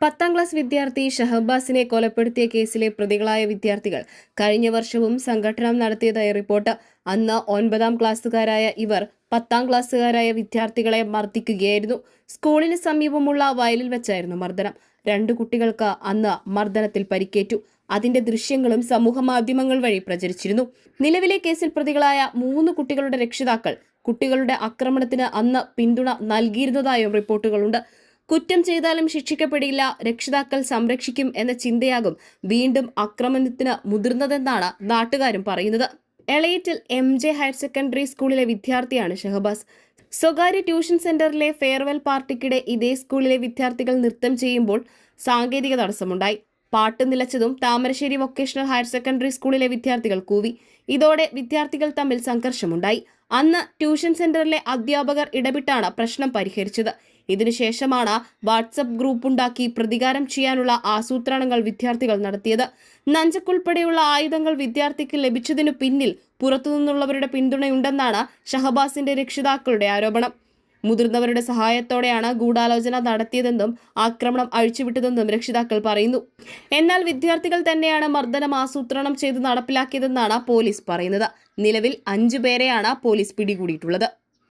പത്താം ക്ലാസ് വിദ്യാർത്ഥി ഷഹബാസിനെ കൊലപ്പെടുത്തിയ കേസിലെ പ്രതികളായ വിദ്യാർത്ഥികൾ കഴിഞ്ഞ വർഷവും സംഘടന നടത്തിയതായി റിപ്പോർട്ട്. അന്ന് ഒൻപതാം ക്ലാസ്സുകാരായ ഇവർ പത്താം ക്ലാസ്സുകാരായ വിദ്യാർത്ഥികളെ മർദ്ദിക്കുകയായിരുന്നു. സ്കൂളിന് സമീപമുള്ള വയലിൽ വെച്ചായിരുന്നു മർദ്ദനം. രണ്ടു കുട്ടികൾക്ക് അന്ന് മർദ്ദനത്തിൽ പരിക്കേറ്റു. അതിന്റെ ദൃശ്യങ്ങളും സമൂഹ മാധ്യമങ്ങൾ വഴി പ്രചരിച്ചിരുന്നു. നിലവിലെ കേസിൽ പ്രതികളായ മൂന്ന് കുട്ടികളുടെ രക്ഷിതാക്കൾ കുട്ടികളുടെ ആക്രമണത്തിന് അന്ന് പിന്തുണ നൽകിയിരുന്നതായും റിപ്പോർട്ടുകളുണ്ട്. കുറ്റം ചെയ്താലും ശിക്ഷിക്കപ്പെടില്ല രക്ഷിതാക്കൾ സംരക്ഷിക്കും എന്ന ചിന്തയാകും വീണ്ടും ആക്രമണത്തിന് മുതിർന്നതെന്നാണ് നാട്ടുകാരും പറയുന്നത്. എളയറ്റിൽ എം ജെ ഹയർ സെക്കൻഡറി സ്കൂളിലെ വിദ്യാർത്ഥിയാണ് ഷഹബാസ്. സ്വകാര്യ ട്യൂഷൻ സെന്ററിലെ ഫെയർവെൽ പാർട്ടിക്കിടെ ഇതേ സ്കൂളിലെ വിദ്യാർത്ഥികൾ നൃത്തം ചെയ്യുമ്പോൾ സാങ്കേതിക തടസ്സമുണ്ടായി. പാട്ട് നിലച്ചതും താമരശ്ശേരി വൊക്കേഷണൽ ഹയർ സെക്കൻഡറി സ്കൂളിലെ വിദ്യാർത്ഥികൾ കൂവി. ഇതോടെ വിദ്യാർത്ഥികൾ തമ്മിൽ സംഘർഷമുണ്ടായി. അന്ന് ട്യൂഷൻ സെന്ററിലെ അധ്യാപകർ ഇടപെട്ടാണ് പ്രശ്നം പരിഹരിച്ചത്. ഇതിനുശേഷമാണ് വാട്സപ്പ് ഗ്രൂപ്പ് ഉണ്ടാക്കി പ്രതികാരം ചെയ്യാനുള്ള ആസൂത്രണങ്ങൾ വിദ്യാർത്ഥികൾ നടത്തിയത്. നഞ്ചക്കുൾപ്പെടെയുള്ള ആയുധങ്ങൾ വിദ്യാർത്ഥിക്ക് ലഭിച്ചതിനു പിന്നിൽ പുറത്തുനിന്നുള്ളവരുടെ പിന്തുണയുണ്ടെന്നാണ് ഷഹബാസിന്റെ രക്ഷിതാക്കളുടെ ആരോപണം. മുതിർന്നവരുടെ സഹായത്തോടെയാണ് ഗൂഢാലോചന നടത്തിയതെന്നും ആക്രമണം അഴിച്ചുവിട്ടതെന്നും രക്ഷിതാക്കൾ പറയുന്നു. എന്നാൽ വിദ്യാർത്ഥികൾ തന്നെയാണ് മർദ്ദനം ആസൂത്രണം ചെയ്ത് നടപ്പിലാക്കിയതെന്നാണ് പോലീസ് പറയുന്നത്. നിലവിൽ അഞ്ചു പേരെയാണ് പോലീസ് പിടികൂടിയിട്ടുള്ളത്.